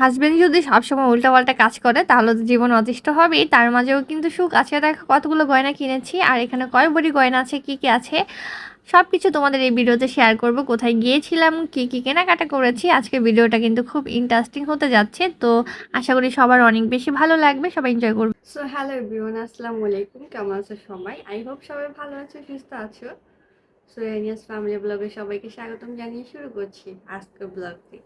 Husband যদি সবসময় উল্টাপাল্টা কাজ করে, তাহলে তো জীবন অতিষ্ঠ হবেই। তার মাঝেও কিন্তু সুখ আছে। দেখো, কতগুলো গয়না কিনেছি, আর এখানে কয় বড়ি গয়না আছে, কি কি আছে? সব কিছু তোমাদের এই ভিডিওতে শেয়ার করব। কোথায় গিয়েছিলাম, কি কি কেনাকাটা করেছি? আজকে ভিডিওটা কিন্তু খুব ইন্টারেস্টিং হতে যাচ্ছে। তো আশা করি সবার অনেক বেশি ভালো লাগবে। সবাই এনজয় করবে। সো হ্যালো এভরিওয়ান আসসালামু আলাইকুম। কেমন আছো সবাই? আই হোপ সবাই ভালো আছো, সুস্থ আছো। সো এনিয়াস ফ্যামিলি ব্লগে সবাইকে স্বাগতম জানিয়ে শুরু করছি আজকের ব্লগটি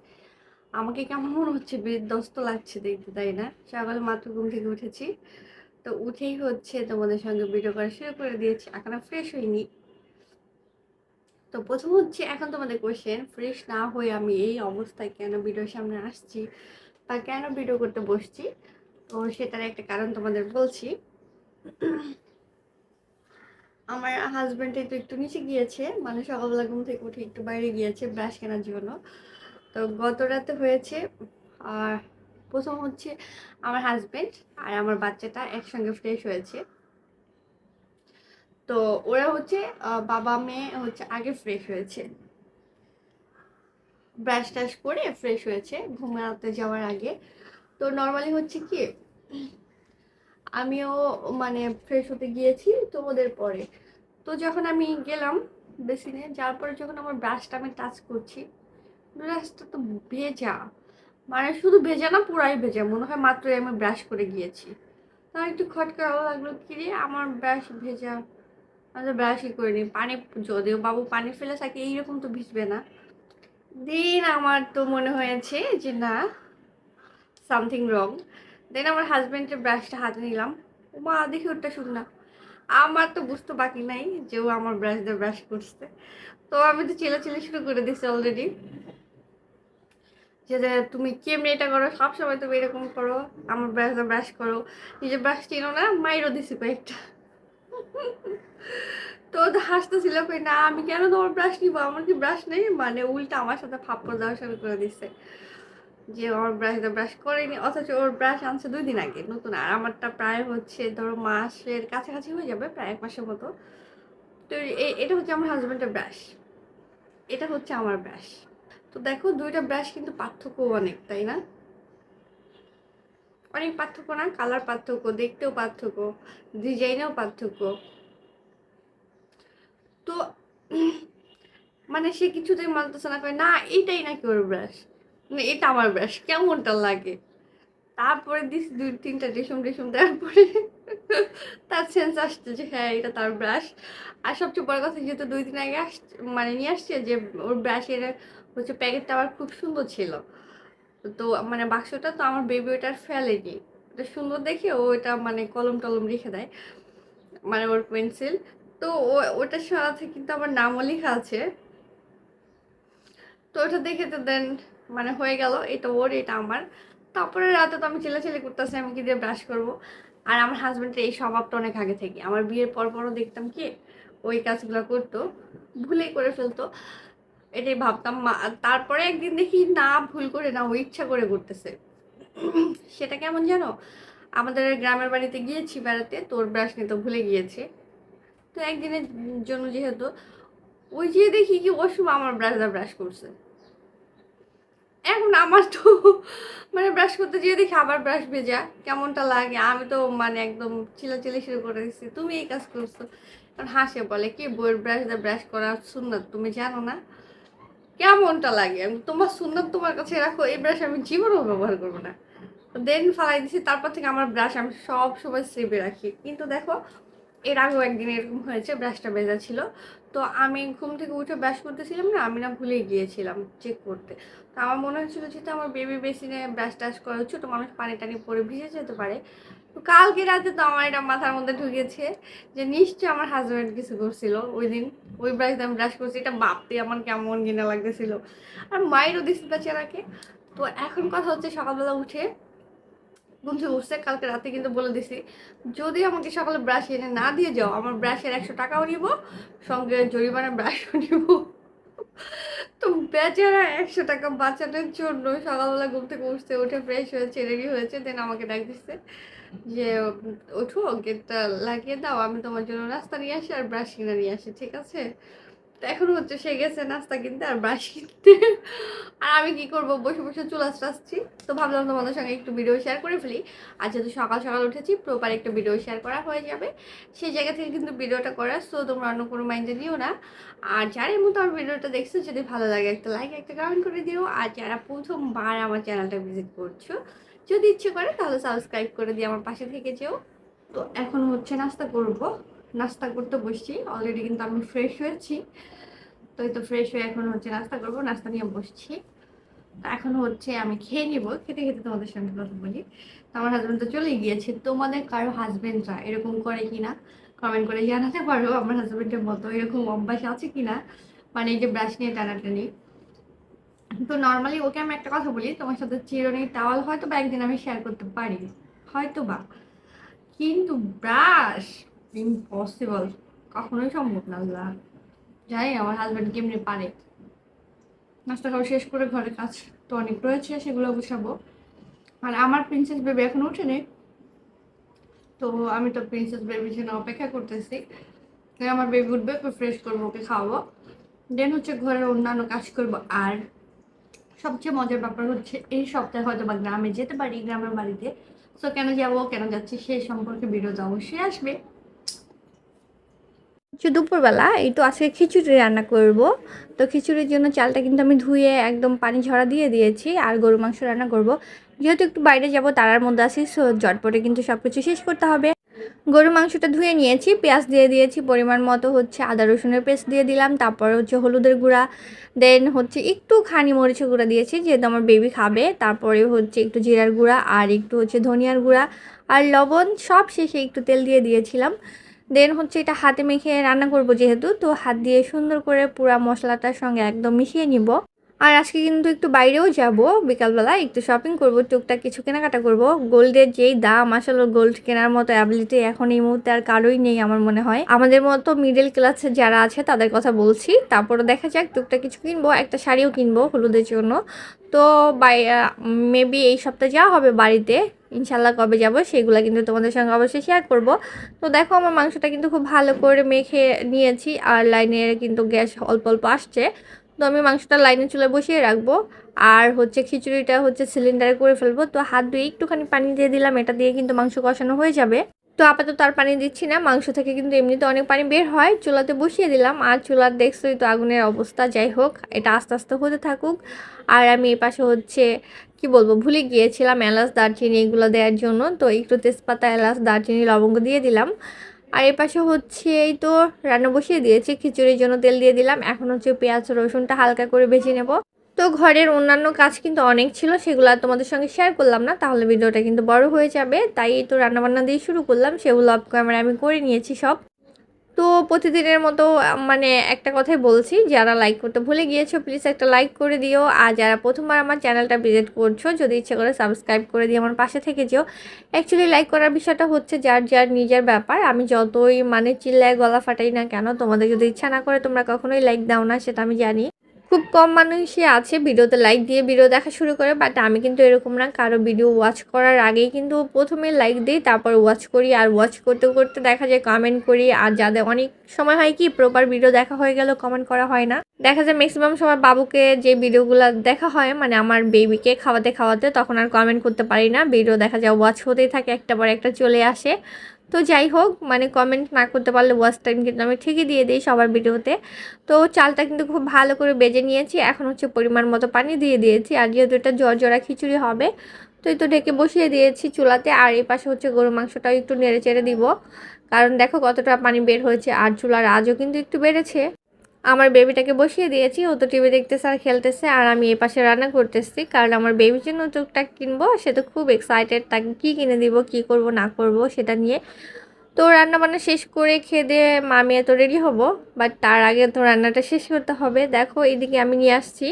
আমাকে কেমন মনে হচ্ছে? বিধ্বস্ত লাগছে দেখতে, তাই না? সকালে মাত্র ঘুম থেকে উঠেছি। তো উঠেই হচ্ছে তোমাদের সঙ্গে ভিডিও করা শুরু করে দিয়েছি। এখনও ফ্রেশ হইনি। তো প্রথম হচ্ছে এখন তোমাদের কোশ্চেন ফ্রেশ না হয়ে আমি এই অবস্থায় কেন ভিডিওর সামনে আসছি বা কেন ভিডিও করতে বসছি? তো সেটার একটা কারণ তোমাদের বলছি। আমার হাজব্যান্ড তো একটু নিচে গিয়েছে মানে সকালবেলা ঘুম থেকে উঠে একটু বাইরে গিয়েছে ব্রাশ কেনার জন্য। তো গত রাতে হয়েছে, আর প্রথম হচ্ছে আমার হাজব্যান্ড আর আমার বাচ্চাটা একসঙ্গে ফ্রেশ হয়েছে। তো ওরা হচ্ছে বাবা, মেয়ে হচ্ছে আগে ফ্রেশ হয়েছে। ব্রাশ টাশ করে ফ্রেশ হয়েছে, ঘুমাতে যাওয়ার আগে। তো নর্মালি হচ্ছে কি, আমিও মানে ফ্রেশ হতে গিয়েছি তো ওদের পরে। তো যখন আমি গেলাম বেসিনে, যাওয়ার পরে যখন আমার ব্রাশটা আমি টাচ করছি ব্রাশটা তো ভেজা। মানে শুধু ভেজা না, পুরাই ভেজা। মনে হয় মাত্রই আমি ব্রাশ করে গিয়েছি। তার একটু খটকা লাগল কি রে? আমার ব্রাশ ভেজা। আমি ব্রাশই করিনি। পানি যদিও বাবু পানি ফেলে থাকে, এইরকম তো ভিজবে না। দিন আমার তো মনে হয়েছে যে না সামথিং রং দেন আমার হাজব্যান্ডের ব্রাশটা হাতে নিলাম। ও মা, দেখি ওটা শুন না আমার তো বুঝতে বাকি নাই যে ও আমার ব্রাশ দিয়ে ব্রাশ করছে। তো আমি তো চেলাচেলি শুরু করে দিচ্ছি অলরেডি যে তুমি কেমনি এটা করো? সবসময় তুমি এরকম করো। আমার ব্রাশ দিয়ে ব্রাশ করো। নিজের ব্রাশ চিনো না মাইরও দিছি কয়েকটা। তো হাসতেছিল কই না, আমি কেন তোমার ব্রাশ নিবো? আমার কি ব্রাশ নেই? মানে উল্টা আমার সাথে ফাপ্পড় দেওয়া শুরু করে দিচ্ছে যে ওর ব্রাশ ব্রাশ করেনি। অথচ ওর ব্রাশ আনছে দুই দিন আগে, নতুন। আর আমারটা প্রায় হচ্ছে, ধরো, মাসের কাছাকাছি হয়ে যাবে, প্রায় এক মাসের মতো। তো এটা হচ্ছে আমার হাজব্যান্ডের ব্রাশ। এটা হচ্ছে আমার ব্রাশ। তো দেখো দুইটা ব্রাশ কিন্তু পার্থক্য অনেক, তাই না? অনেক পার্থক্য না? কালার পার্থক্য, দেখতেও পার্থক্য ডিজাইনেও পার্থক্য। তো মানে সে কিছুতেই মানতেছে না, কয়, না, এইটাই নাকি ওর ব্রাশ মানে এটা আমার ব্রাশ কেমনটা লাগে? তারপরে দিস দুই, তিনটা রেশম রেশম দেওয়ার পরে তার সেন্স আসছে যে হ্যাঁ এটা তার ব্রাশ আর সবচেয়ে বড় কথা যেহেতু দুই দিন আগে আস মানে নিয়ে আসছে যে, ওর ব্রাশের হচ্ছে প্যাকেটটা আবার খুব সুন্দর ছিল। তো মানে বাক্সটা তো আমার বেবি ওটা আর ফেলেনি। ওটা সুন্দর দেখে ও এটা মানে কলম টলম রেখে দেয় মানে ওর পেন্সিল। তো ও ওটার সাথে কিন্তু আমার নামও লেখা আছে। তো ওটা দেখে তো দেন মানে হয়ে গেল, এটা ওর, এটা আমার। তারপরে রাতে তো আমি চেলাচেলি করতেছি, আমি কি দিয়ে ব্রাশ করব? আর আমার হাজব্যান্ডের এই স্বভাবটা অনেক আগে থেকে। আমার বিয়ের পর পরও দেখতাম কি, ওই কাজগুলো করতো, ভুলেই করে ফেলতো। এটাই ভাবতাম। মা, তারপরে একদিন দেখি না, ভুল করে না, ও ইচ্ছা করে করতেছে সেটা কেমন জানো? আমাদের গ্রামের বাড়িতে গিয়েছি বেড়াতে, তোর ব্রাশ নিতে ভুলে গিয়েছে। তো একদিনের জন্য যেহেতু, ওই যে দেখি কি ওর আমার ব্রাশ দা ব্রাশ করছে। এখন আমার তো মানে ব্রাশ করতে যেয়ে দেখি আবার ব্রাশ ভেজা, কেমনটা লাগে? আমি তো মানে একদম চিলাচিলি শুরু করে দিচ্ছি তুমি এই কাজ করছ। কারণ হাসে বলে, কি বইয়ের ব্রাশ দিয়ে ব্রাশ করা সুন্দর তুমি জানো না? কেমনটা লাগে? আমি তোমার সুন্দর তোমার কাছে রাখো, এই ব্রাশ আমি জীবনেও ব্যবহার করব না। দেন ফালাই দিছি, তারপর থেকে আমার ব্রাশ আমি সব সময় সেভে রাখি। কিন্তু দেখো, এর আগেও একদিন এরকম হয়েছে ব্রাশটা ভেজা ছিল। তো আমি ঘুম থেকে উঠে ব্রাশ করতেছিলাম না, আমি না ভুলে গিয়েছিলাম চেক করতে। তো আমার মনে হচ্ছিল যেহেতু আমার বেবি বেসিনে ব্রাশ টাশ করা ছোটো মানুষ পানি টানি পরে ভিজে যেতে পারে। কালকে রাতে তো আমার এটা মাথার মধ্যে ঢুকেছে যে নিশ্চয়ই আমার হাজব্যান্ড কিছু করছিল ওই দিন ওই ব্রাশ আমি ব্রাশ করছি। এটা বাপতে আমার কেমন ঘৃণা লাগতেছিল। আর মায়েরও দিছি বেচারাকে। তো এখন কথা হচ্ছে সকালবেলা উঠে ঘুম উঠছে, কালকে রাতে কিন্তু বলে দিছি, যদি আমাকে সকালে ব্রাশ এনে না দিয়ে যাও, আমার ব্রাশের একশো টাকাও নিব, সঙ্গে জরিমানা ব্রাশও নিব। তো বেচারা একশো টাকা বাঁচানোর জন্য সকালবেলা ঘুম থেকে উঠতে, উঠে ফ্রেশ হয়েছে রেডি হয়েছে। দেন আমাকে ডাক দিচ্ছে যে ওঠো গেটটা লাগিয়ে দাও, আমি তোমার জন্য রাস্তা নিয়ে আসি আর ব্রাশ কিনে নিয়ে আসি, ঠিক আছে? তো এখন হচ্ছে সে গেছে নাস্তা কিনতে আর ব্রাশ কিনতে। আর আমি কি করব? বসে বসে চুল আসছি তো ভাবলাম তোমাদের সঙ্গে একটু ভিডিও শেয়ার করে ফেলি। আর যেহেতু সকাল সকাল উঠেছি প্রপার একটা ভিডিও শেয়ার করা হয়ে যাবে। সেই জায়গা থেকে কিন্তু ভিডিওটা করা সো তোমরা অন্য কোনো মাইন্ডে দিও না। আর যারা এর মতো আমার ভিডিওটা দেখছ, যদি ভালো লাগে একটা লাইক একটা কমেন্ট করে দিও। আর যারা প্রথমবার আমার চ্যানেলটা ভিজিট করছ, যদি ইচ্ছে করে তাহলে সাবস্ক্রাইব করে দিয়ে আমার পাশে থেকে যেও। তো এখন হচ্ছে নাস্তা করব। নাস্তা করতে বসছি। অলরেডি কিন্তু আমি ফ্রেশ হয়েছি। তো এই তো ফ্রেশ হয়ে এখন হচ্ছে নাস্তা করব, নাস্তা নিয়ে বসছি। এখন হচ্ছে আমি খেয়ে নিব, খেতে খেতে তোমাদের সঙ্গে কথা বলি। তো আমার হাজব্যান্ড তো চলে গিয়েছে। তোমাদের কারও হাজব্যান্ডরা এরকম করে কিনা? কমেন্ট করে জানাতে পারো। আমার হাজব্যান্ডের মতো এরকম অভ্যাস আছে কিনা? মানে এই যে ব্রাশ নিয়ে টানাটানি। তো নর্মালি ওকে আমি একটা কথা বলি, তোমার সাথে চিরুনি টাওয়াল হয়তো বা একদিন আমি শেয়ার করতে পারি। হয়তো বা কিন্তু ব্রাশ ইম্পসিবল কখনোই সম্ভব না, আল্লাহ। জানি আমার হাজব্যান্ড কেমনি পারে? নাস্তা খাওয়া শেষ করে ঘরে কাজ তো অনেক রয়েছে, সেগুলো গুছাবো। আর আমার প্রিন্সেস বেবি এখন উঠেনি তো আমি তো প্রিন্সেস বেবির জন্য অপেক্ষা করতেছি। আমার বেবি উঠবে ফ্রেশ করব, ওকে খাওয়াবো। দেন হচ্ছে ঘরের অন্যান্য কাজ করব। আর সবচেয়ে মজার ব্যাপার হচ্ছে, এই সপ্তাহে হয়তো বা গ্রামে যেতে পারি, গ্রামের বাড়িতে। সো কেন যাব, কেন যাচ্ছি সেই সম্পর্কে ভিডিও তো অবশ্যই আসবে। হচ্ছে দুপুরবেলা, এই তো আজকে খিচুড়ি রান্না করব। তো খিচুড়ির জন্য চালটা কিন্তু আমি ধুয়ে একদম পানি ঝরা দিয়ে দিয়েছি আর গরু মাংস রান্না করব। যেহেতু একটু বাইরে যাব, তারার মধ্যে আছি, সো জটপটে কিন্তু সব কিছু শেষ করতে হবে। গরু মাংসটা ধুয়ে নিয়েছি, পেঁয়াজ দিয়ে দিয়েছি, পরিমাণ মতো হচ্ছে আদা রসুনের পেস্ট দিয়ে দিলাম, তারপর হচ্ছে হলুদের গুঁড়া, দেন হচ্ছে একটু খানি মরিচের গুঁড়া দিয়েছি, যেহেতু আমার বেবি খাবে, তারপরে হচ্ছে একটু জিরার গুঁড়া আর একটু হচ্ছে ধনিয়ার গুঁড়া আর লবণ সব শেষে একটু তেল দিয়ে দিয়েছিলাম। দেন হচ্ছে এটা হাতে মেখে রান্না করব যেহেতু, তো হাত দিয়ে সুন্দর করে পুরা মশলাটার সঙ্গে একদম মিশিয়ে নিব। আর আজকে কিন্তু একটু বাইরেও যাব, বিকালবেলা একটু শপিং করব, টুকটাক কিছু কেনাকাটা করব। গোল্ডের যেই দাম, আসলে গোল্ড কেনার মতো অ্যাবিলিটি এখন এই মুহূর্তে আর কারোই নেই আমার মনে হয়। আমাদের মতো মিডল ক্লাসে যারা আছে, তাদের কথা বলছি। তারপরে দেখা যাক, টুকটাক কিছু কিনবো, একটা শাড়িও কিনবো হলুদের জন্য। তো বাই মেবি এই সপ্তাহে যাওয়া হবে বাড়িতে। ইনশাল্লাহ কবে যাব সেগুলো কিন্তু তোমাদের সঙ্গে অবশ্যই শেয়ার করব। তো দেখো আমার মাংসটা কিন্তু খুব ভালো করে মেখে নিয়েছি আর লাইনে কিন্তু গ্যাস অল্প অল্প আসছে। তো আমি মাংসটা লাইনে চুলে বসিয়ে রাখব আর হচ্ছে খিচুড়িটা হচ্ছে সিলিন্ডারে করে ফেলব। তো হাত ধুয়ে একটুখানি পানি দিয়ে দিলাম, এটা দিয়ে কিন্তু মাংস কষানো হয়ে যাবে। তো আপাতত আর পানি দিচ্ছি না, মাংস থেকে কিন্তু এমনিতে অনেক পানি বের হয়। চুলাতে বসিয়ে দিলাম আর চুলার দেখছোই তো আগুনের অবস্থা, যাই হোক, এটা আস্তে আস্তে হতে থাকুক। আর আমি এই পাশে হচ্ছে কি বলব, ভুলে গিয়েছিলাম এলাচ, দারচিনি এগুলো দেওয়ার জন্য। তো একটু তেজপাতা, এলাচ, দারচিনি, লবঙ্গ দিয়ে দিলাম। আর এর পাশে হচ্ছে এই তো রান্না বসিয়ে দিয়েছি, খিচুড়ির জন্য তেল দিয়ে দিলাম। এখন হচ্ছে পেঁয়াজ, রসুনটা হালকা করে ভেজে নেব। তো ঘরের অন্যান্য কাজ কিন্তু অনেক ছিল, সেগুলো তোমাদের সঙ্গে শেয়ার করলাম না, তাহলে ভিডিওটা কিন্তু বড় হয়ে যাবে। তাই তো রান্নাবান্না দিয়ে শুরু করলাম, সেগুলো অফ ক্যামেরা আমি করে নিয়েছি সব। তো প্রতিদিনের মতো মানে একটা কথাই বলছি, যারা লাইক করতে ভুলে গিয়েছো প্লিজ একটা লাইক করে দিও। আর যারা প্রথমবার আমার চ্যানেলটা ভিজিট করছ, যদি ইচ্ছে করে সাবস্ক্রাইব করে দিও, আমার পাশে থেকে যেও। অ্যাকচুয়ালি লাইক করার বিষয়টা হচ্ছে যার যার নিজের ব্যাপার। আমি যতই মানে চিল্লায়, গলা ফাটাই না কেন, তোমাদের যদি ইচ্ছা না করে তোমরা কখনোই লাইক দাও না, সেটা আমি জানি। খুব কম মানুষই আছে ভিডিওতে লাইক দিয়ে ভিডিও দেখা শুরু করে বাট আমি কিন্তু এরকম না। কারও ভিডিও ওয়াচ করার আগেই কিন্তু প্রথমে লাইক দিই, তারপর ওয়াচ করি। আর ওয়াচ করতে করতে দেখা যায় কমেন্ট করি। আর যাদের অনেক সময় হয় কি প্রপার ভিডিও দেখা হয়ে গেল কমেন্ট করা হয় না। দেখা যায় ম্যাক্সিমাম সময় বাবুকে যে ভিডিওগুলো দেখা হয় মানে আমার বেবিকে খাওয়াতে খাওয়াতে, তখন আর কমেন্ট করতে পারি না। ভিডিও দেখা যায় ওয়াচ হতেই থাকে একটা পর একটা চলে আসে। তো যাই হোক মানে কমেন্ট না করতে পারলে ওয়াচ টাইম কিন্তু আমি ঠিকই দিয়ে দিই সবার ভিডিওতে। তো চালটা কিন্তু খুব ভালো করে বেজে নিয়েছি, এখন হচ্ছে পরিমাণ মতো পানি দিয়ে দিয়েছি, আর যেহেতু এটা জর্জরা খিচুড়ি হবে, তো এই তো ঢেকে বসিয়ে দিয়েছি চুলাতে, আর এই পাশে হচ্ছে গরু মাংসটাও একটু নেড়ে চেড়ে দিব। কারণ দেখো কতটা পানি বের হয়েছে, আর চুলার আজও কিন্তু একটু বেড়েছে। আমার বেবিটাকে বসিয়ে দিয়েছি, ও তো টিভি দেখতেছে আর খেলতেছে, আর আমি এই পাশে রান্না করতেছি, কারণ আমার বেবির জন্য টুকটাক কিনবো, সে তো খুব এক্সাইটেড তাকে কী কিনে দিব, কি করব, না করব, সেটা নিয়ে। তো রান্না বান্না শেষ করে খেয়ে দিয়ে মামি এত রেডি হব বাট তার আগে তো রান্নাটা শেষ করতে হবে। দেখো এদিকে আমি নিয়ে আসছি,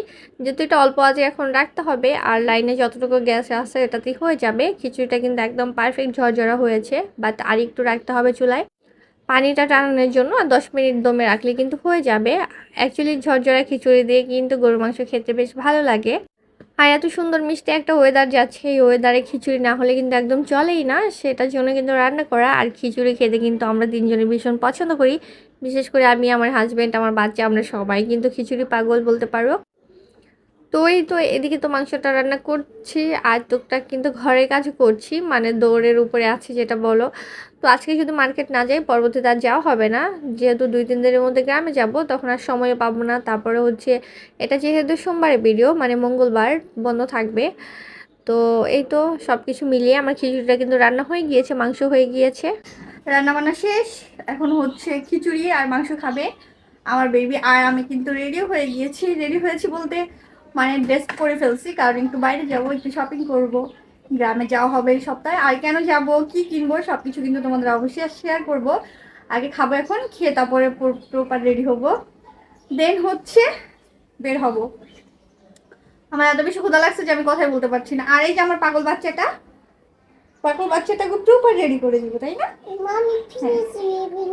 যেহেতু এটা অল্প আজে এখন রাখতে হবে, আর লাইনে যতটুকু গ্যাস আছে, এটাতেই হয়ে যাবে। খিচুড়িটা কিন্তু একদম পারফেক্ট ঝরঝরা হয়েছে বাট আর একটু রাখতে হবে চুলায়। পানিটা টানানোর জন্য আর দশ মিনিট দমে রাখলে কিন্তু হয়ে যাবে। অ্যাকচুয়ালি ঝরঝরা খিচুড়ি দিয়ে কিন্তু গরু মাংস খেতে বেশ ভালো লাগে। আর এত সুন্দর মিষ্টি একটা ওয়েদার যাচ্ছে, এই ওয়েদারে খিচুড়ি না হলে কিন্তু একদম চলেই না। সেটার জন্য কিন্তু রান্না করা আর খিচুড়ি খেতে কিন্তু আমরা তিনজনে ভীষণ পছন্দ করি। বিশেষ করে আমি, আমার হাজব্যান্ড আমার বাচ্চা, আমরা সবাই কিন্তু খিচুড়ি পাগল বলতে পারো। তো এই তো এদিকে তো মাংসটা রান্না করছি, আর টুকটাক কিন্তু ঘরের কাজও করছি মানে দৌড়ের উপরে আছে যেটা বলো। তো আজকে যদি মার্কেট না যাই পরবর্তীতে আর যাওয়া হবে না। যেহেতু দুই, তিন দিনের মধ্যে গ্রামে যাব, তখন আর সময় পাবো না। তারপরে হচ্ছে, এটা যেহেতু সোমবারের ভিডিও মানে মঙ্গলবার বন্ধ থাকবে। তো এই তো সব কিছু মিলিয়ে আমার খিচুড়িটা কিন্তু রান্না হয়ে গিয়েছে, মাংস হয়ে গিয়েছে। রান্না বান্না শেষ। এখন হচ্ছে খিচুড়ি আর মাংস খাবে। আমার বেবি আর আমি কিন্তু রেডি হয়ে গিয়েছি। রেডি হয়েছি বলতে মানে ড্রেস পরে ফেলছি কারণ একটু বাইরে যাব একটু শপিং করব। গ্রামে যাওয়া হবে এই সপ্তাহে। আর কেন যাব কি কিনবো সব কিছু কিন্তু তোমাদের অবশ্যই শেয়ার করব। আগে খাব এখন খেয়ে তারপরে প্রপার রেডি হব। দেন হচ্ছে বের হব। আমার এত বেশি ক্ষুধা লাগছে যে আমি কথাই বলতে পারছি না। আর এই যে আমার পাগল বাচ্চাটা পাগল বাচ্চাটাকে প্রপার রেডি করে দিব তাই না?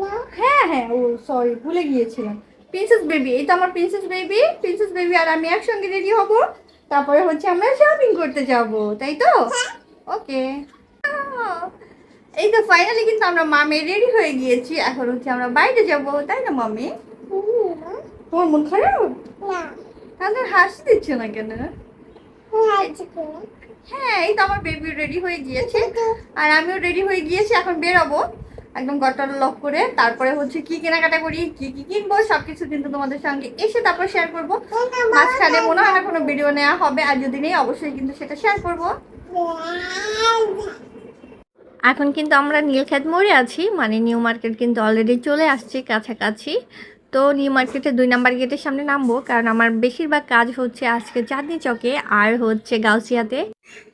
now. হ্যাঁ। হ্যাঁ ও সরি ভুলে গিয়েছিলাম। প্রিন্সেস বেবি এই তো আমার প্রিন্সেস বেবি প্রিন্সেস বেবি আর আমি একসঙ্গে রেডি হব। তারপরে হচ্ছে আমরা শপিং করতে যাব তাই তো? ওকে এই তো ফাইনালি কিন্তু আমরা মামে রেডি হয়ে গিয়েছি এখন হচ্ছে আমরা বাইরে যাব তাই না মামি? তোমার মন খারাপ? না। তাহলে হাসি দিচ্ছে না কেন? হ্যাঁ এই তো আমার বেবি রেডি হয়ে গিয়েছে। আর আমিও রেডি হয়ে গিয়েছি এখন বেরোবো। একদম গটর লক করে তারপরে হচ্ছে কি কেনাকাটা করি, কি কি কিনবো, সবকিছু কিন্তু তোমাদের সঙ্গে এসে তারপর শেয়ার করব। মাঝখানে মনে হয় কোনো ভিডিও নেওয়া হবে আর যদি নেই, অবশ্যই কিন্তু সেটা শেয়ার করব। এখন কিন্তু আমরা নীলক্ষেত মোড়ে আছি মানে নিউ মার্কেট কিন্তু অলরেডি চলে আসছি কাছাকাছি। তো নিউ মার্কেটে দুই নাম্বার গেটের সামনে নামবো, কারণ আমার বেশিরভাগ কাজ হচ্ছে আজকে চাঁদনি চকে, আর হচ্ছে গাউসিয়াতে।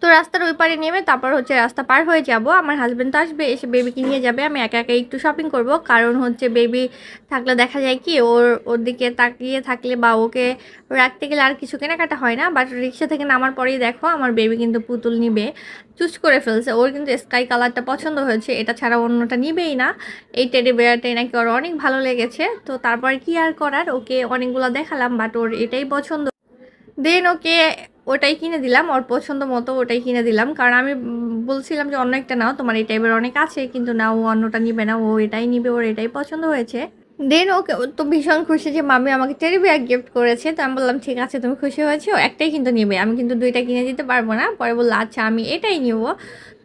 তো রাস্তার ওই পারে নেমে তারপর হচ্ছে রাস্তা পার হয়ে যাব। আমার হাজব্যান্ড তো আসবে, এসে বেবিকে নিয়ে যাবে। আমি একা একা একটু শপিং করব। কারণ হচ্ছে বেবি থাকলে দেখা যায় কি, ওর ওর দিকে তাকিয়ে থাকলে বা ওকে রাখতে গেলে আর কিছু কেনাকাটা হয় না। বাট রিক্সা থেকে নামার পরেই দেখো, আমার বেবি কিন্তু পুতুল নিবে, চুজ করে ফেলছে। ওর কিন্তু স্কাই কালারটা পছন্দ হয়েছে। এটা ছাড়া অন্যটা নিবেই না। এই টেডি বেয়ারটাই নাকি ওর অনেক ভালো লেগেছে। তো তারপর কি আর করার? ওকে অনেকগুলো দেখালাম বাট ওর এটাই পছন্দ। দেন ওকে ওটাই কিনে দিলাম, ওর পছন্দ মতো ওটাই কিনে দিলাম। কারণ আমি বলছিলাম যে, অন্য একটা নাও, তোমার এই টাইপের অনেক আছে, কিন্তু না, ও অন্যটা নিবে না, ও এটাই নিবে, ওর এটাই পছন্দ হয়েছে। দেন ওকে তো ভীষণ খুশি যে মামি আমাকে টেরি ব্যাগ গিফট করেছে। তো আমি বললাম, ঠিক আছে, তুমি খুশি হয়েছো, একটাই কিন্তু নিবে, আমি কিন্তু দুইটা কিনে দিতে পারব না। পরে বলল আচ্ছা আমি এটাই নিব।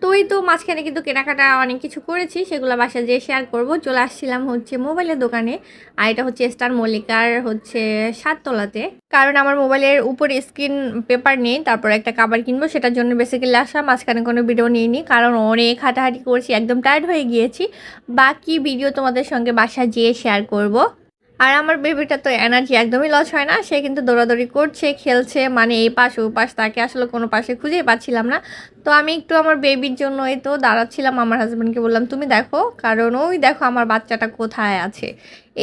তো এই তো মাঝখানে কিন্তু কেনাকাটা অনেক কিছু করেছি, সেগুলো বাসায় যেয়ে শেয়ার করব। চলে আসছিলাম হচ্ছে মোবাইলের দোকানে, আর এটা হচ্ছে স্টার মল্লিকার হচ্ছে সাততলাতে। কারণ আমার মোবাইলের উপরে স্ক্রিন পেপার নেই, তারপর একটা কাবার কিনবো, সেটার জন্য বেসিক্যালি আসা মাঝখানে কোনো ভিডিও নিইনি, কারণ অনেক হাঁটাহাঁটি করছি, একদম টায়ার্ড হয়ে গিয়েছি। বাকি ভিডিও তোমাদের সঙ্গে বাসা যেয়ে শেয়ার করব। আর আমার বেবিটা তো এনার্জি একদমই লস হয় না। সে কিন্তু দৌড়াদৌড়ি করছে, খেলছে মানে এই পাশ ও পাশ, তাকে আসলে কোনো পাশে খুঁজেই পাচ্ছিলাম না। তো আমি একটু আমার বেবির জন্য এই তো দাঁড়াচ্ছিলাম, আমার হাজব্যান্ডকে বললাম, তুমি দেখো, কারণ ওই দেখো আমার বাচ্চাটা কোথায় আছে।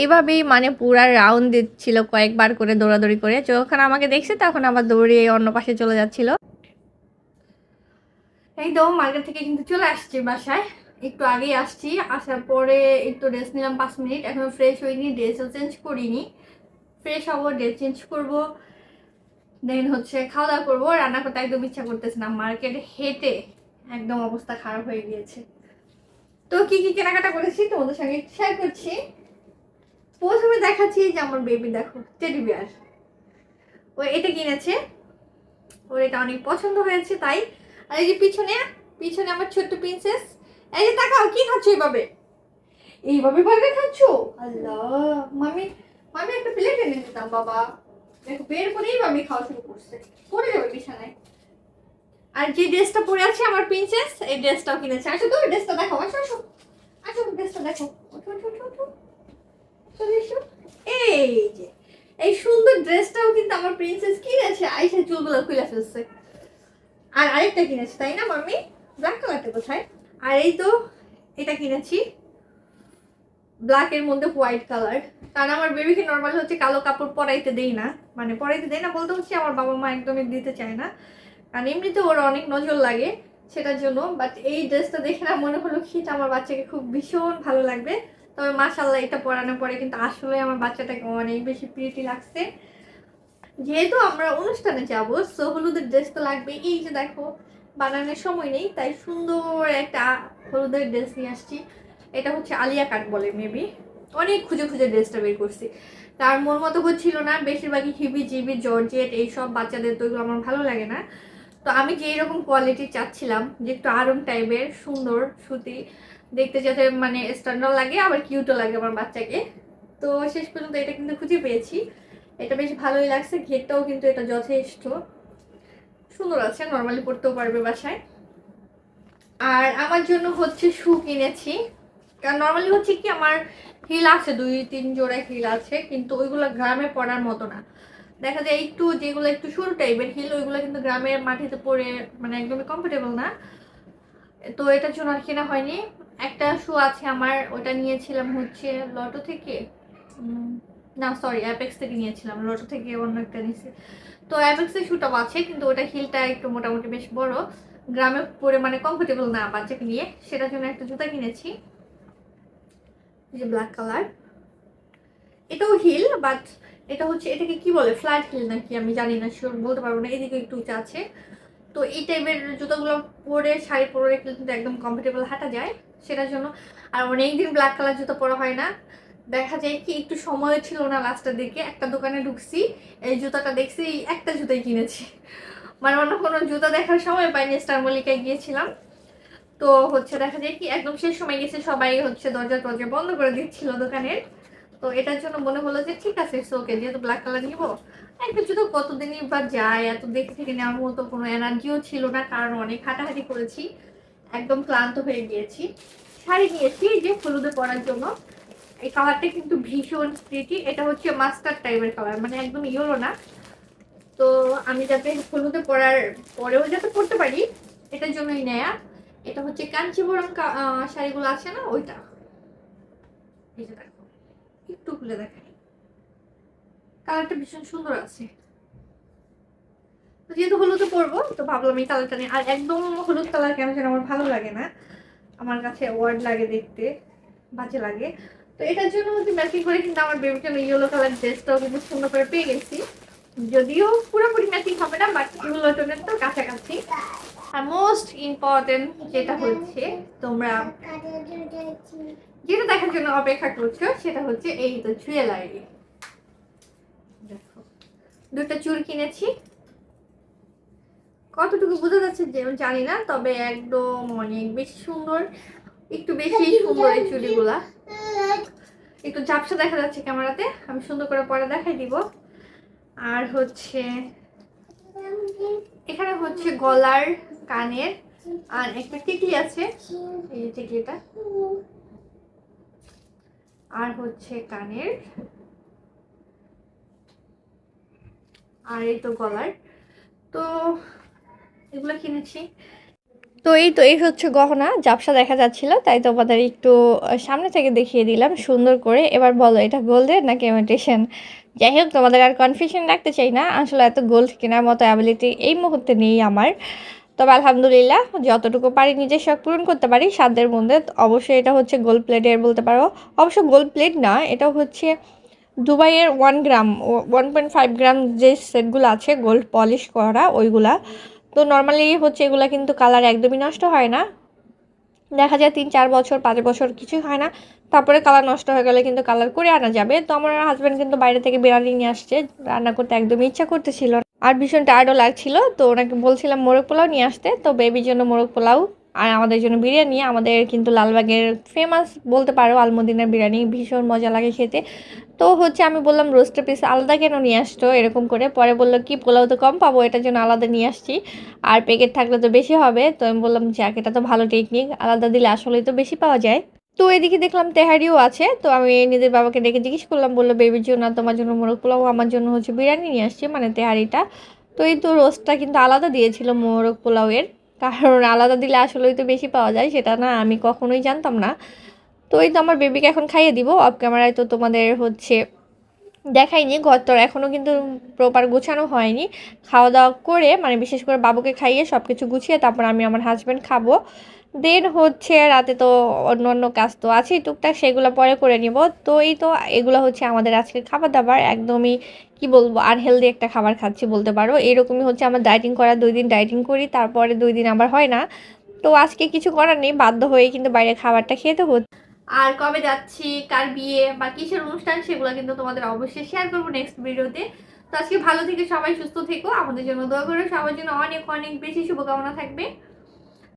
এইভাবেই মানে পুরা রাউন্ড দিচ্ছিল, কয়েকবার করে দৌড়াদৌড়ি করে। যখন আমাকে দেখছে, তখন আবার দৌড়িয়ে অন্য পাশে চলে যাচ্ছিল। এই তো মার্কেট থেকে কিন্তু চলে আসছি বাসায়। একটু আগেই আসছি, আসার পরে একটু রেস্ট নিলাম পাঁচ মিনিট, এখন ফ্রেশ হইনি ড্রেসও চেঞ্জ করিনি। ফ্রেশ হব ড্রেস চেঞ্জ করব। দেন হচ্ছে খাওয়া দাওয়া করব, রান্না করতে একদম ইচ্ছা করতেছে না মার্কেটে হেঁটে একদম অবস্থা খারাপ হয়ে গিয়েছে। তো কি কি কেনাকাটা করেছি তোমাদের সঙ্গে শেয়ার করছি। প্রথমে দেখাচ্ছি যে আমার বেবি দেখো টেডি বিয়ার ও এটা কিনেছে। ওর এটা অনেক পছন্দ হয়েছে তাই। আর এই যে পিছনে পিছনে আমার ছোট্ট প্রিন্সেস এই যে তাকাও কি খাচ্ছ এইভাবে? এইভাবে ভাবে খাচ্ছ? আল্লাহ মামি মামি একটা প্লেট এনে দিতাম বাবা। দেখো বের করে এইভাবে খাওয়া শুরু করছে। পড়ে যাবে বিছানায়। আর যে ড্রেসটা পরে আছে আমার প্রিন্সেস এই ড্রেসটাও কিনেছে। আসো তো ড্রেসটা দেখো আসো আসো। আসো ড্রেসটা দেখো ওঠো ওঠো ওঠো ওঠো। চলে এসো। এই যে এই সুন্দর ড্রেসটাও কিন্তু আমার প্রিন্সেস কিনেছে। আইসা চুলগুলো খুলে ফেলছে। আর আরেকটা কিনেছি তাই না মাম্মি ব্ল্যাক কালারটা কোথায়? আর এই তো, এটা কিনেছি। ব্ল্যাকের মধ্যে হোয়াইট কালার কারণ আমার বেবিকে নর্মাল হচ্ছে কালো কাপড় পরাইতে দেই না। মানে পরাইতে দেই না বলতে হচ্ছে আমার বাবা মা একদমই দিতে চায় না। কারণ এমনিতে ওর অনেক নজর লাগে সেটার জন্য। বাট এই ড্রেসটা দেখে না মনে হলো কি আমার বাচ্চাকে খুব ভীষণ ভালো লাগবে। তবে মাশাল্লাহ এটা পরানোর পরে কিন্তু আসলে আমার বাচ্চাটাকে অনেক বেশি প্রিটি লাগছে। যেহেতু আমরা অনুষ্ঠানে যাব সো হলুদের ড্রেস তো লাগবে এই যে দেখো বানানোর সময় নেই, তাই সুন্দর একটা হলুদের ড্রেস নিয়ে আসছি। এটা হচ্ছে আলিয়া কাট বলে মেবি অনেক খুঁজে খুঁজে ড্রেসটা বের করছি। তার মন মতো হচ্ছিল না, বেশিরভাগই হিবি জিবি জর্জেট এইসব বাচ্চাদের তো আমার ভালো লাগে না। তো আমি যেই রকম কোয়ালিটি চাচ্ছিলাম, যে একটু আরম টাইপের সুন্দর, সুতি, দেখতে যাতে মানে স্ট্যান্ডার্ড লাগে, আবার কিউটও লাগে আমার বাচ্চাকে। তো শেষ পর্যন্ত এটা কিন্তু খুঁজে পেয়েছি। এটা বেশ ভালোই লাগছে, ঘেরটাও কিন্তু এটা যথেষ্ট। সুন্দর আছে নর্মালি পড়তেও পারবে বাসায়। আর আমার জন্য হচ্ছে শু কিনেছি। কারণ নর্মালি হচ্ছে কি, আমার হিল আছে, দুই, তিন জোড়া হিল আছে, কিন্তু ওইগুলো গ্রামে পড়ার মতো না। দেখা যায় একটু যেগুলো একটু সরু টাইপের হিল ওইগুলো কিন্তু গ্রামের মাটিতে পড়ে মানে একদমই কমফোর্টেবল না। তো এটার জন্য আর কেনা হয়নি। একটা শু আছে আমার, ওটা নিয়েছিলাম হচ্ছে লটো থেকে। না সরি অ্যাপেক্স থেকে নিয়েছিলাম লটো থেকে অন্য একটা নিয়েছি। তো অ্যাপেক্সের শুটাও আছে, কিন্তু ওটা হিলটা একটু মোটামুটি বেশ বড়। গ্রামে পরে মানে কমফোর্টেবল না বাচ্চাকে নিয়ে। সেটার জন্য একটা জুতা কিনেছি যে ব্ল্যাক কালার এটাও হিল বাট এটা হচ্ছে, এটাকে কি বলে ফ্ল্যাট হিল নাকি, আমি জানি না শিওর বলতে পারব না, এদিকে একটু উঁচা আছে। তো এই টাইপের জুতোগুলো পরে, শাড়ি পরে কিন্তু একদম কমফোর্টেবল হাঁটা যায়, সেটার জন্য। আর অনেকদিন ব্ল্যাক কালার জুতো পরা হয় না। দেখা যায় কি একটু সময় ছিল না লাস্টের দিকে। একটা দোকানে ঢুকছি, এই জুতাটা দেখছি একটা জুতাই কিনেছি। মানে অন্য কোনো জুতা দেখার সময় পাইনি, স্টার মল্লিকায় গিয়েছিলাম। তো হচ্ছে দেখা যায় কি, একদম শেষ সময় গেছে, সবাই হচ্ছে দরজা টরজা বন্ধ করে দিচ্ছিল দোকানের। তো এটার জন্য মনে হলো যে ঠিক আছে ওকে যেহেতু ব্ল্যাক কালার নিবো, একটা জুতো কতদিনই বা যায়, এত দেখে থেকে নেওয়ার মতো কোনো এনার্জিও ছিল না, কারণ অনেক হাঁটাহাঁটি করেছি, একদম ক্লান্ত হয়ে গিয়েছি। শাড়ি নিয়েছি যে হলুদে পরার জন্য। এই কালারটা কিন্তু ভীষণ প্রিটি এটা হচ্ছে মাস্টার টাইপের কালার মানে একদম ইয়েলো না। তো আমি যাতে হলুদে পরার পরেও যাতে পরতে পারি, এটার জন্যই নেয়া। এটা হচ্ছে কাঞ্চিপুরম শাড়িগুলো আছে না, ওইটা। দেখো, একটু খুলে দেখাই। কালারটা ভীষণ সুন্দর আছে। যেহেতু হলুদে পরবো, তো ভাবলাম এই কালারটা নিয়ে আর একদম হলুদ কালার কেন যেন আমার ভালো লাগে না। আমার কাছে ওয়ার্ড লাগে দেখতে, বাজে লাগে। তো এটার জন্য হচ্ছে ম্যাচিং করে কিন্তু আমার বেবির জন্য ইয়েলো কালার ড্রেসটাও কিন্তু সুন্দর করে পেয়ে গেছি। যদিও পুরোপুরি ম্যাচিং হবে না বাট ইয়েলো টোনের তো কাছাকাছি। আর মোস্ট ইম্পর্টেন্ট যেটা হচ্ছে, তোমরা যেটা দেখার জন্য অপেক্ষা করছ, সেটা হচ্ছে এই তো জুয়েলারি দেখো, দুটো চুল কিনেছি। কতটুকু বোঝা যাচ্ছে জানি না, তবে একদম অনেক বেশি সুন্দর, একটু বেশি সুন্দর এই চুড়িগুলা একটু ঝাপসা দেখা যাচ্ছে ক্যামেরাতে। আমি সুন্দর করে পরে দেখাই দিব। আর হচ্ছে, এখানে হচ্ছে গলার কানের, আর একটা টিকলি আছে। এই টিকলিটা। আর হচ্ছে কানের। আর এই তো গলার। তো এগুলো কিনেছি। তো এই তো, এই হচ্ছে গহনা জাপসা দেখা যাচ্ছিল, তাই তোমাদের একটু সামনে থেকে দেখিয়ে দিলাম, সুন্দর করে। এবার বলো, এটা গোল্ডের নাকি ইমিটেশন যাই হোক, তোমাদের আর কনফিউশন রাখতে চাই না, আসলে এত গোল্ড কেনার মতো অ্যাবিলিটি এই মুহূর্তে নেই আমার। তবে আলহামদুলিল্লাহ, যতটুকু পারি নিজের শখ পূরণ করতে পারি, সাধ্যের মধ্যে। অবশ্যই এটা হচ্ছে গোল্ড প্লেটের বলতে পারো। অবশ্য গোল্ড প্লেট না এটা হচ্ছে দুবাইয়ের one gram one point five gram যে সেটগুলো আছে গোল্ড পলিশ করা, ওইগুলা। তো নর্মালি হচ্ছে এগুলো কিন্তু কালার একদমই নষ্ট হয় না। দেখা যায় তিন চার বছর, পাঁচ বছর কিছুই হয় না। তারপরে কালার নষ্ট হয়ে গেলে কিন্তু কালার করে আনা যাবে। তো আমার হাজব্যান্ড কিন্তু বাইরে থেকে বিরিয়ানি নিয়ে আসছে, রান্না করতে একদমই ইচ্ছা করতেছিল। আর ভীষণ টায়ার্ডও লাগছিল, তো ওনাকে বলছিলাম মোরগ পোলাও নিয়ে আসতে। তো বেবির জন্য মোরগ পোলাও আর আমাদের জন্য বিরিয়ানি, আমাদের কিন্তু লালবাগের ফেমাস বলতে পারো আলমদিনের বিরিয়ানি, ভীষণ মজা লাগে খেতে। তো হচ্ছে আমি বললাম রোস্টের পিস আলাদা কেন নিয়ে আসতো এরকম করে? পরে বলল, কি পোলাও তো কম পাবো, এটার জন্য আলাদা নিয়ে আসছি। আর প্যাকেট থাকলে তো বেশি হবে, তো আমি বললাম, যাক, এটা তো ভালো টেকনিক আলাদা দিলে আসলেই তো বেশি পাওয়া যায়। তো এদিকে দেখলাম তেহারিও আছে, তো আমি নিজের বাবাকে ডেকে জিজ্ঞেস করলাম, বলল বেবির জন্য তোমার জন্য মোরগ পোলাও, আমার জন্য হচ্ছে বিরিয়ানি নিয়ে আসছি। মানে তেহারিটা। তো এই তো রোস্টটা কিন্তু আলাদা দিয়েছিল মোরগ পোলাওয়ের। কারণ আলাদা দিলে আসলেই তো বেশি পাওয়া যায়, সেটা না আমি কখনোই জানতাম না। তো এই তো আমার বেবিকে এখন খাইয়ে দিব অফ ক্যামেরায় তো তোমাদের হচ্ছে দেখাইনি ঘরটার এখনও কিন্তু প্রপার গোছানো হয়নি। খাওয়া দাওয়া করে মানে বিশেষ করে বাবুকে খাইয়ে সব কিছু গুছিয়ে তারপর আমি আমার হাজব্যান্ড খাব। দেন হচ্ছে রাতে তো অন্য অন্য কাজ তো আছেই, টুকটাক সেগুলো পরে করে নিব। তো এই তো এগুলো হচ্ছে আমাদের আজকের খাবার দাবার, একদমই কি বলব, আর হেলদি একটা খাবার খাচ্ছি বলতে পারো। এরকমই হচ্ছে আমার ডাইটিং করা, দুই দিন ডাইটিং করি, তারপরে দুই দিন আবার হয় না। তো আজকে কিছু করার নেই, বাধ্য হয়ে কিন্তু বাইরে খাবারটা খেতে হচ্ছে আর কবে যাচ্ছি, কার বিয়ে বা কিসের অনুষ্ঠান সেগুলো কিন্তু তোমাদের অবশ্যই শেয়ার করব নেক্সট ভিডিওতে তো আজকে ভালো থেকে সবাই সুস্থ থেকো, আমাদের জন্য দোয়া করো, সবার জন্য অনেক অনেক বেশি শুভকামনা থাকবে।